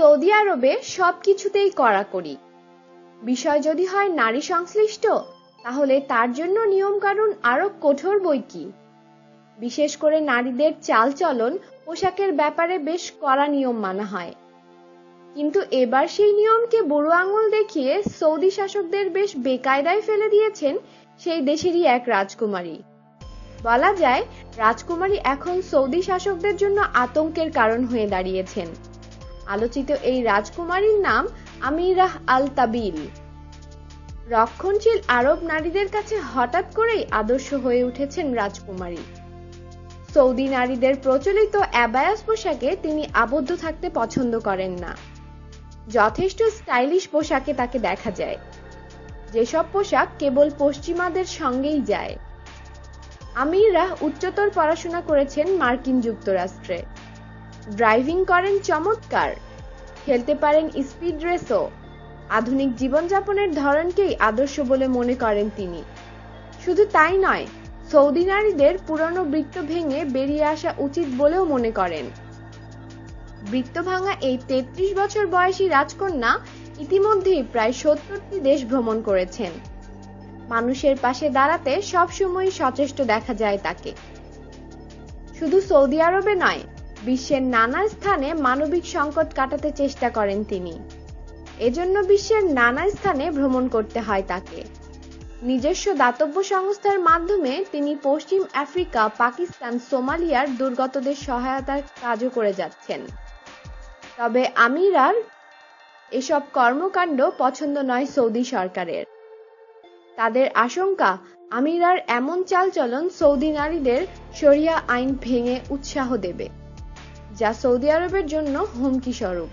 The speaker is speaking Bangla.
সৌদি আরবে সবকিছুতেই কড়াকড়ি। বিষয় যদি হয় নারী সংশ্লিষ্ট, তাহলে তার জন্য নিয়মকানুন আরও কঠোর বই কি? বিশেষ করে নারীদের চালচলন পোশাকের ব্যাপারে বেশ কড়া নিয়ম মানা হয়। কিন্তু এবার সেই নিয়মকে বুড়ো আঙুল দেখিয়ে সৌদি শাসকদের বেশ বেকায়দায় ফেলে দিয়েছেন সেই দেশেরই এক রাজকুমারী। বলা যায়, রাজকুমারী এখন সৌদি শাসকদের জন্য আতঙ্কের কারণ হয়ে দাঁড়িয়েছেন। আলোচিত এই রাজকুমারীর নাম আমিরাহ আল তাবিল রক্ষণশীল আরব নারীদের কাছে হঠাৎ করেই আদর্শ হয়ে উঠেছেন রাজকুমারী। সৌদি নারীদের প্রচলিত অ্যাবায়াস পোশাকে তিনি আবদ্ধ থাকতে পছন্দ করেন না। যথেষ্ট স্টাইলিশ পোশাকে তাকে দেখা যায়। যেসব পোশাক কেবল পশ্চিমাদের সঙ্গেই যায়। আমিরা উচ্চতর পড়াশোনা করেছেন মার্কিন যুক্তরাষ্ট্রে। ড্রাইভিং করেন চমৎকার। খেলতে পারেন স্পিড রেসও। আধুনিক জীবনযাপনের ধরনকেই আদর্শ বলে মনে করেন তিনি। শুধু তাই নয়, সৌদি নারীদের পুরনো বৃত্ত ভেঙে বেরিয়ে আসা উচিত বলেও মনে করেন। বৃত্ত ভাঙা এই তেত্রিশ বছর বয়সী রাজকন্যা ইতিমধ্যেই প্রায় সত্তরটি দেশ ভ্রমণ করেছেন। মানুষের পাশে দাঁড়াতে সবসময় সচেষ্ট দেখা যায় তাকে। শুধু সৌদি আরবে নয় বিশ্বের নানা স্থানে মানবিক সংকট কাটাতে চেষ্টা করেন তিনি। এজন্য বিশ্বের নানা স্থানে ভ্রমণ করতে হয় তাকে। নিজস্ব দাতব্য সংস্থার মাধ্যমে তিনি পশ্চিম আফ্রিকা, পাকিস্তান, সোমালিয়ার দুর্গতদের সহায়তার কাজও করে যাচ্ছেন। তবে আমিরার এসব কর্মকাণ্ড পছন্দ নয় সৌদি সরকারের। তাদের আশঙ্কা, আমিরার এমন চালচলন সৌদি নারীদের শরিয়া আইন ভেঙে উৎসাহ দেবে। যা সৌদি আরবের জন্য হুমকি স্বরূপ।